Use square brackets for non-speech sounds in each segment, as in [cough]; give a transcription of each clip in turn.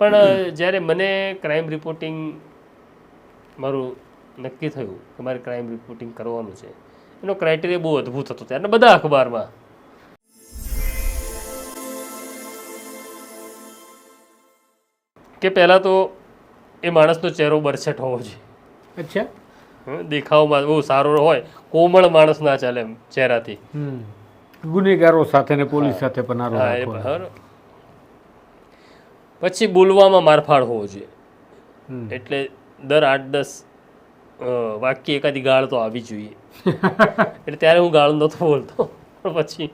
પણ જ્યારે મને ક્રાઇમ રિપોર્ટિંગ મારું નક્કી થયું કે મારે ક્રાઇમ રિપોર્ટિંગ કરવાનું છે એનો ક્રાઇટેરિયા બહુ અદ્ભુત હતો ત્યારે બધા અખબારમાં. કે પહેલાં તો એ માણસનો ચહેરો બરછટ હોવો જોઈએ. અચ્છા. દેખાવમાં બહુ સારો હોય કોમળ માણસ ના ચાલે એમ ચહેરાથી. ગુનેગારો સાથે ને પોલીસ સાથે પનારો હા એ રાખવો બરાબર પછી બોલવામાં મારફાડ હોવો જોઈએ. એટલે દર આઠ દસ વાક્ય એકાદી ગાળ તો આવી જોઈએ. [laughs] એટલે ત્યારે હું ગાળ નહોતો બોલતો. પણ પછી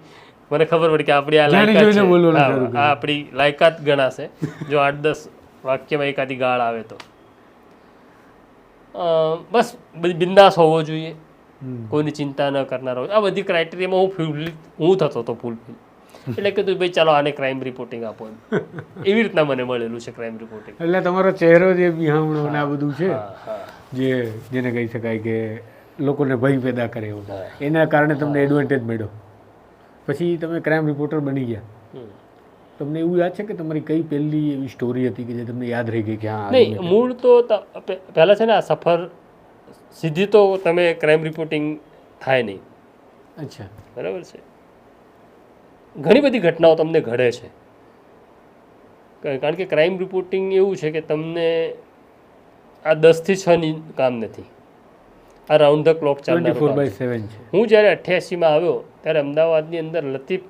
મને ખબર પડી કે આપણી આ લાયકાત આ આપણી લાયકાત ગણાશે. જો આઠ દસ વાક્યમાં એકાદી ગાળ આવે તો. બસ બધી બિંદાસ હોવો જોઈએ. કોઈની ચિંતા ન કરનાર હોય. આ બધી ક્રાઇટેરિયામાં હું ફૂલ હું થતો હતો ફૂલફિલ. એટલે કીધું ભાઈ ચાલો આને ક્રાઇમ રિપોર્ટિંગ આપો એમ. એવી રીતના મને મળેલું છે ક્રાઇમ રિપોર્ટિંગ એટલે તમારો ચહેરો જે બિહામણો ને આ બધું છે જે જેને કહી શકાય કે લોકોને ભય પેદા કરે એવું એના કારણે તમને એડવાન્ટેજ મળ્યો. પછી તમે ક્રાઇમ રિપોર્ટર બની ગયા. તમને એવું યાદ છે કે તમારી કઈ પહેલી એવી સ્ટોરી હતી કે જે તમને યાદ રહી ગઈ કે હા નહીં મૂળ તો પહેલાં છે ને આ સફર સીધી તો તમે ક્રાઇમ રિપોર્ટિંગ થાય નહીં. અચ્છા. બરાબર છે? ઘણી બધી ઘટનાઓ તમને ઘડે છે. કારણ કે ક્રાઇમ રિપોર્ટિંગ એવું છે કે તમને આ દસથી છની કામ નથી. આ રાઉન્ડ ધ ક્લોક સેવન હું જ્યારે અઠ્યાસીમાં આવ્યો ત્યારે અમદાવાદની અંદર લતીફ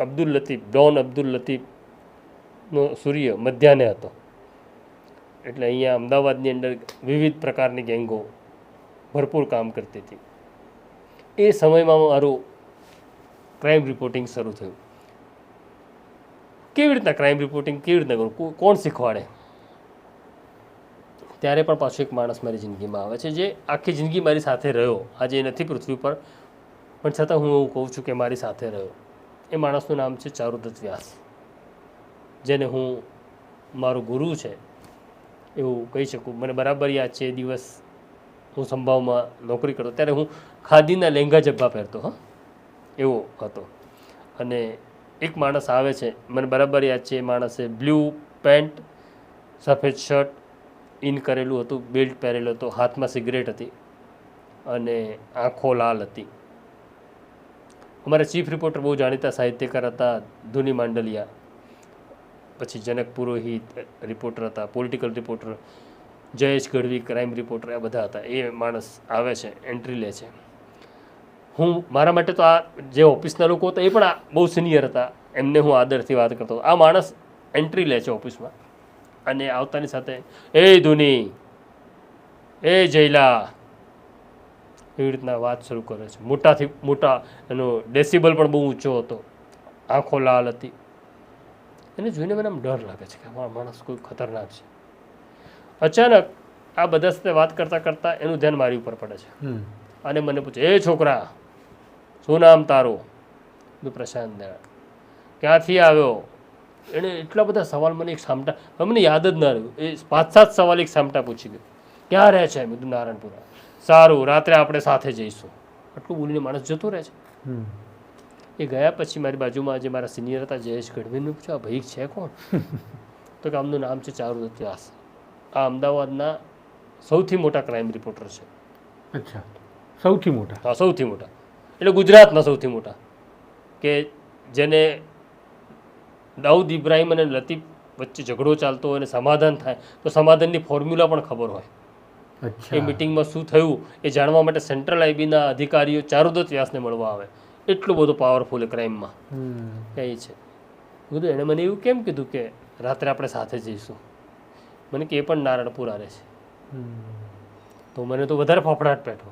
અબ્દુલ લતીફ ડોન અબ્દુલ લતીફનો સૂર્ય મધ્યાહને હતો. એટલે અહીંયા અમદાવાદની અંદર વિવિધ પ્રકારની ગેંગો ભરપૂર કામ કરતી હતી. એ સમયમાં મારું ક્રાઇમ રિપોર્ટિંગ શરૂ થયું. કેવી રીતના ક્રાઇમ રિપોર્ટિંગ કેવી રીતના કરવું? કોણ શીખવાડે? ત્યારે પણ પાછો એક માણસ મારી જિંદગીમાં આવે છે જે આખી જિંદગી મારી સાથે રહ્યો. આજે નથી પૃથ્વી પર, પણ છતાં હું એવું કહું છું કે મારી સાથે રહ્યો. એ માણસનું નામ છે ચારુદત્ત વ્યાસ, જેને હું મારો ગુરુ છે એવું કહી શકું. મને બરાબર યાદ છે એ દિવસ હું સંભાવમાં નોકરી કરતો. ત્યારે હું ખાદીના લેંગા જબ્બા પહેરતો, હા. એવો હતો. અને એક માણસ આવે છે, મને બરાબર યાદ છે, એ માણસે બ્લુ પેન્ટ, સફેદ શર્ટ ઇન કરેલું હતું, બેલ્ટ પહેરેલો હતો, હાથમાં સિગરેટ હતી અને આંખો લાલ હતી. અમારા ચીફ રિપોર્ટર બહુ જાણીતા સાહિત્યકાર હતા, ધુની માંડલિયા. પછી જનક પુરોહિત, રિપોર્ટર હતા, political reporter, Jayesh Gadhvi, crime reporter, આ બધા હતા. એ માણસ આવે છે, એન્ટ્રી લે છે. હું મારા માટે તો આ જે ઓફિસના લોકો હતા એ પણ બહુ સિનિયર હતા. એમને હું આદરથી વાત કરતો આ માણસ એન્ટ્રી લે છે ઓફિસમાં. અને આવતાની સાથે એ ધુની એ જયલા. એવી રીતના વાત શરૂ કરે છે. મોટાથી મોટા એનો ડેસિબલ પણ બહુ ઊંચો હતો. આંખો લાલ હતી. એને જોઈને મને આમ ડર લાગે છે કે આ માણસ કોઈ ખતરનાક છે. અચાનક આ બધા સાથે વાત કરતાં કરતાં એનું ધ્યાન મારી ઉપર પડે છે. અને મને પૂછે એ છોકરા શું નામ તારું? પ્રશાંત દયાળ ક્યાંથી આવ્યો? એણે એટલા બધા સવાલ મને એક સામટા મને યાદ જ ના રહ્યું. એ પાંચ સાત સવાલ એક સામટા પૂછી ગયો. ક્યાં રહે છે? કીધું નારાયણપુરા સારું રાત્રે આપણે સાથે જઈશું. આટલું બોલીને માણસ જતો રહે છે. એ ગયા પછી મારી બાજુમાં જે મારા સિનિયર હતા જયેશ ગઢવીને પૂછ્યું આ ભાઈ છે કોણ? [laughs] તો કે આમનું નામ છે ચારુ વ્યાસ. આ અમદાવાદના સૌથી મોટા ક્રાઇમ રિપોર્ટર છે. અચ્છા. સૌથી મોટા? હા સૌથી મોટા. એટલે ગુજરાતના સૌથી મોટા કે જેને દાઉદ ઇબ્રાહીમ અને લતીફ વચ્ચે ઝઘડો ચાલતો હોય અને સમાધાન થાય તો સમાધાનની ફોર્મ્યુલા પણ ખબર હોય. એ મિટિંગમાં શું થયું એ જાણવા માટે સેન્ટ્રલ આઈબીના અધિકારીઓ ચારુદત્ત વ્યાસને મળવા આવે. એટલું બધું પાવરફુલ એ ક્રાઇમમાં એ છે. કીધું એણે મને એવું કેમ કીધું કે રાત્રે આપણે સાથે જઈશું? મને કે એ પણ નારણપુર આવે છે. તો મને તો વધારે ફફડાટ બેઠો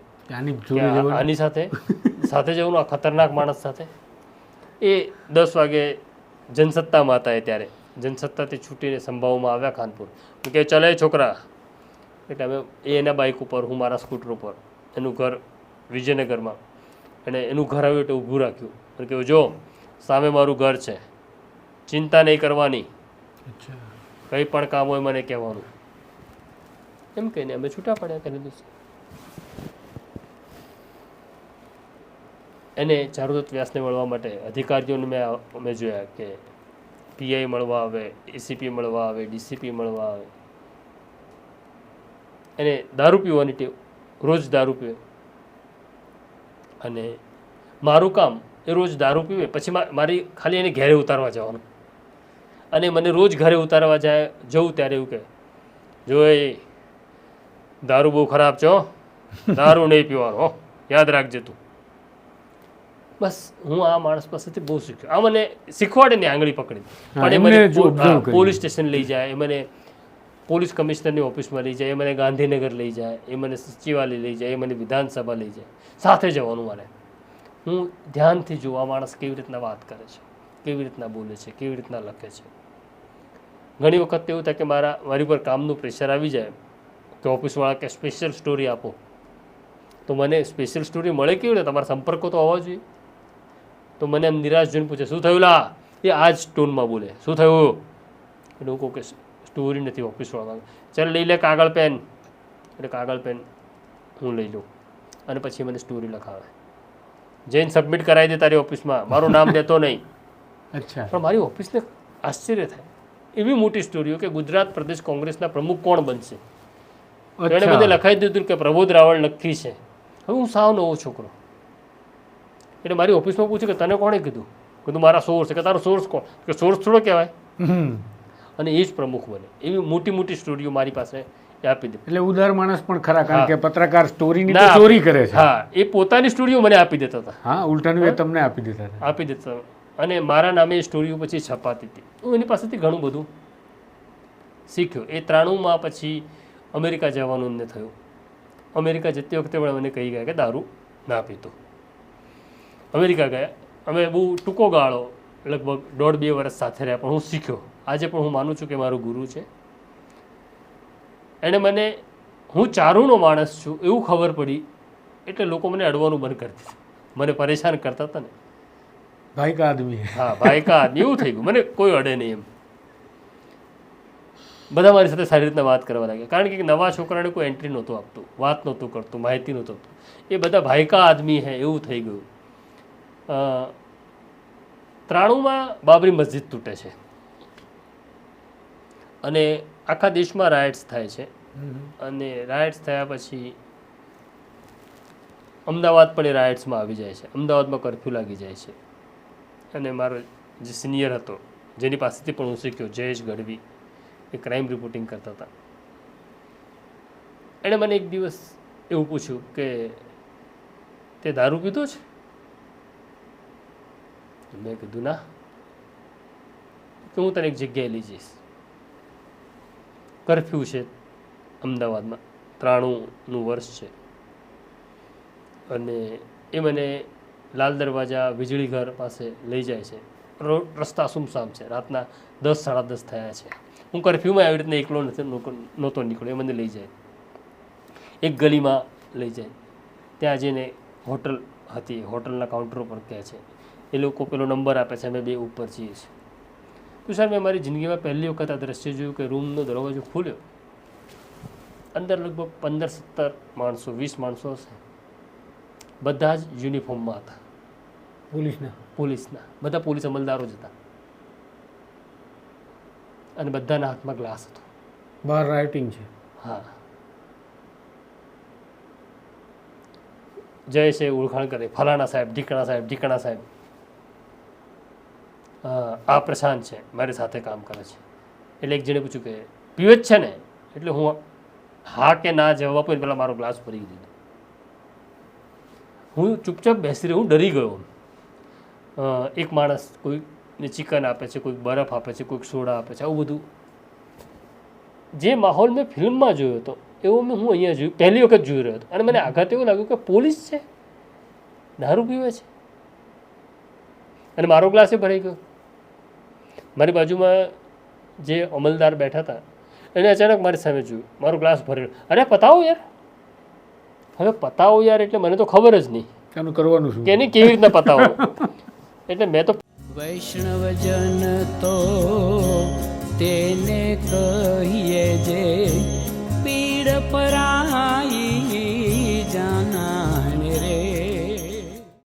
જવાનું આની સાથે સાથે જવું આ ખતરનાક માણસ સાથે? એ દસ વાગે જનસત્તામાં હતા એ ત્યારે જનસત્તાથી છૂટીને સંભાવમાં આવ્યા ખાનપુર. કે ચલે છોકરા. એટલે અમે એ એના બાઇક ઉપર હું મારા સ્કૂટર ઉપર એનું ઘર વિજયનગરમાં. અને એનું ઘર આવ્યું એટલે ઊભું રાખ્યું. અને કહ્યું જો સામે મારું ઘર છે. ચિંતા નહીં કરવાની. અચ્છા. કંઈ પણ કામ હોય મને કહેવાનું. એમ કહીને અમે છૂટા પડ્યા કરી દિવસે એને ચારુદત્ત વ્યાસને મળવા માટે અધિકારીઓને મેં અમે જોયા કે પીઆઈ મળવા આવે, એસીપી મળવા આવે, ડીસીપી મળવા આવે. એને દારૂ પીવાની ટેવ, રોજ દારૂ પીવે. અને મારું કામ એ રોજ દારૂ પીવે, પછી મારી ખાલી એને ઘેરે ઉતારવા જવાનું. અને મને રોજ ઘરે ઉતારવા જાય, જવું ત્યારે એવું કહે જો એ દારૂ બહુ ખરાબ છે દારૂ નહીં પીવાનો યાદ રાખજે તું. બસ હું આ માણસ પાસેથી બહુ શીખ્યો. આ મને શીખવાડે ને આંગળી પકડી. પણ મને. પોલીસ સ્ટેશન લઈ જાય એ મને પોલીસ કમિશનરની ઓફિસમાં લઈ જાય એ મને ગાંધીનગર લઈ જાય એ મને સચિવાલય લઈ જાય એ મને વિધાનસભા લઈ જાય. સાથે જવાનું મારે. હું ધ્યાનથી જોઉં આ માણસ કેવી રીતના વાત કરે છે કેવી રીતના બોલે છે કેવી રીતના લખે છે. ઘણી વખત એવું થાય કે મારા મારી ઉપર કામનું પ્રેશર આવી જાય કે ઓફિસવાળા કે સ્પેશિયલ સ્ટોરી આપો. તો મને સ્પેશિયલ સ્ટોરી મળે કેવી રીતે? તમારા સંપર્કો તો હોવા જોઈએ. તો મને એમ નિરાશ જોઈને પૂછે શું થયું લા? એ આ જ ટોનમાં બોલે શું થયું? એટલે હું કહું કે સ્ટોરી નથી ઓફિસવાળા ચાલ લઈ લે કાગળ પેન. એટલે કાગળ પેન હું લઈ લઉં. અને પછી મને સ્ટોરી લખાવે. જઈને સબમિટ કરાવી દે તારી ઓફિસમાં મારું નામ દેતો નહીં. અચ્છા. પણ મારી ઓફિસને આશ્ચર્ય થાય. એવી મોટી સ્ટોરીઓ કે ગુજરાત પ્રદેશ કોંગ્રેસના પ્રમુખ કોણ બનશે? એણે બધે લખાવી લખાઈ દીધું કે પ્રબોધ રાવળ નક્કી છે. હવે હું સાવ નવો છોકરો. એટલે મારી ઓફિસમાં પૂછ્યું કે તને કોણે કીધું? કીધું મારા સોર્સ કે તારો સોર્સ કોણ? કે સોર્સ થોડો કહેવાય. અને એ જ પ્રમુખ બને. એવી મોટી મોટી સ્ટોરીઓ મારી પાસે એ આપી દે. એટલે ઉદાર માણસ પણ ખરા કારણ કે પત્રકાર સ્ટોરીની ના તો ચોરી કરે છે. હા એ પોતાની સ્ટોરીઓ મને આપી દેતા હતા. હા ઉલટાનું એ તમને આપી દેતા હતા. આપી દેતા. અને મારા નામે એ સ્ટોરીઓ પછી છપાતી હતી. હું એની પાસેથી ઘણું બધું શીખ્યો. એ ત્રાણુંમાં પછી અમેરિકા જવાનું એમને થયું. અમેરિકા જતી વખતે પણ મને કહી ગયા કે દારૂ ના પીતો. અમેરિકા ગયા. અમે બહુ ટૂંકો ગાળો લગભગ દોઢ બે વર્ષ સાથે રહ્યા પણ હું શીખ્યો. આજે પણ હું માનું છું કે મારું ગુરુ છે. એણે મને હું ચારુનો માણસ છું એવું ખબર પડી એટલે લોકો મને અડવાનું બંધ કરી દીધું. મને પરેશાન કરતા હતા ને. ભાઈ કા આદમી. હા ભાઈ કા આદમી એવું થઈ ગયું. મને કોઈ અડે નહીં એમ. બધા મારી સાથે સારી રીતના વાત કરવા લાગ્યા. કારણ કે નવા છોકરાને કોઈ એન્ટ્રી નહોતું આપતું વાત નહોતું કરતું માહિતી નહોતું એ બધા ભાઈકા આદમી હે એવું થઈ ગયું. ત્રાણુંમાં બાબરી મસ્જિદ તૂટે છે. અને આખા દેશમાં રાયટ્સ થાય છે. અને રાયટ્સ થયા પછી અમદાવાદ પણ એ રાયટ્સમાં આવી જાય છે. અમદાવાદમાં કરફ્યુ લાગી જાય છે. અને મારો જે સિનિયર હતો જેની પાસેથી પણ હું શીખ્યો જયેશ ગઢવી એ ક્રાઇમ રિપોર્ટિંગ કરતા હતા. એણે મને એક દિવસ એવું પૂછ્યું કે તે દારૂ પીધો છે? મેં કીધું, ના. કે હું તને એક જગ્યાએ લઈ જઈશ. કરફ્યુ છે અમદાવાદમાં, ત્રાણુંનું વર્ષ છે. અને એ મને લાલ દરવાજા વીજળી ઘર પાસે લઈ જાય છે. રોડ રસ્તા સુમસામ છે. રાતના દસ, સાડા દસ થયા છે. હું કરફ્યુમાં આવી રીતના એકલો નથી નહોતો નીકળ્યો. એ મને લઈ જાય. એક ગલીમાં લઈ જાય. ત્યાં જઈને હોટલ હતી, હોટલના કાઉન્ટર પર કહે છે. એ લોકો પેલો નંબર આપે છે અમે બે ઉપર છીએ છીએ. તો સર મેં મારી જિંદગીમાં પહેલી વખત આ દ્રશ્ય જોયું કે રૂમનો દરવાજો ખોલ્યો. અંદર લગભગ પંદર સત્તર માણસો વીસ માણસો હશે. બધા જ યુનિફોર્મમાં હતા. પોલીસના? પોલીસના. બધા પોલીસ અમલદારો જ હતા. અને બધાના હાથમાં ગ્લાસ હતો. બહાર રાઇટિંગ છે. હા. જય છે ઓળખાણ કરે. ફલાણા સાહેબ ઢીકણા સાહેબ ઢીકણા સાહેબ. આ પ્રશાંત છે, મારી સાથે કામ કરે છે. એટલે એક જણે પૂછ્યું કે પીવે છે ને? એટલે હું હા કે ના જવાબ આપું પહેલાં મારો ગ્લાસ ભરી દીધો. હું ચૂપચાપ બેસી રહ્યો હું ડરી ગયો. એક માણસ કોઈને ચિકન આપે છે, કોઈક બરફ આપે છે, કોઈક સોડા આપે છે, આવું બધું. જે માહોલ મેં ફિલ્મમાં જોયો હતો, એવો મેં હું અહીંયા જોયું, પહેલી વખત જોઈ રહ્યો હતો. અને મને આઘાત એવું લાગ્યું કે પોલીસ છે? દારૂ પીવે છે? અને મારો ગ્લાસ ભરાઈ ગયો. મારી બાજુમાં જે અમલદાર બેઠા હતા એને અચાનક મારી સામે જોયું. મારો ગ્લાસ ભરેલો. અરે પતાવો યાર. હવે પતાવો યાર એટલે મને તો ખબર જ નહીં. એનું કરવાનું શું? કે એને કેવી રીતના પતાવો? એટલે મેં તો વૈષ્ણવજન તો તેને કહીએ જે પીડ પરાઈ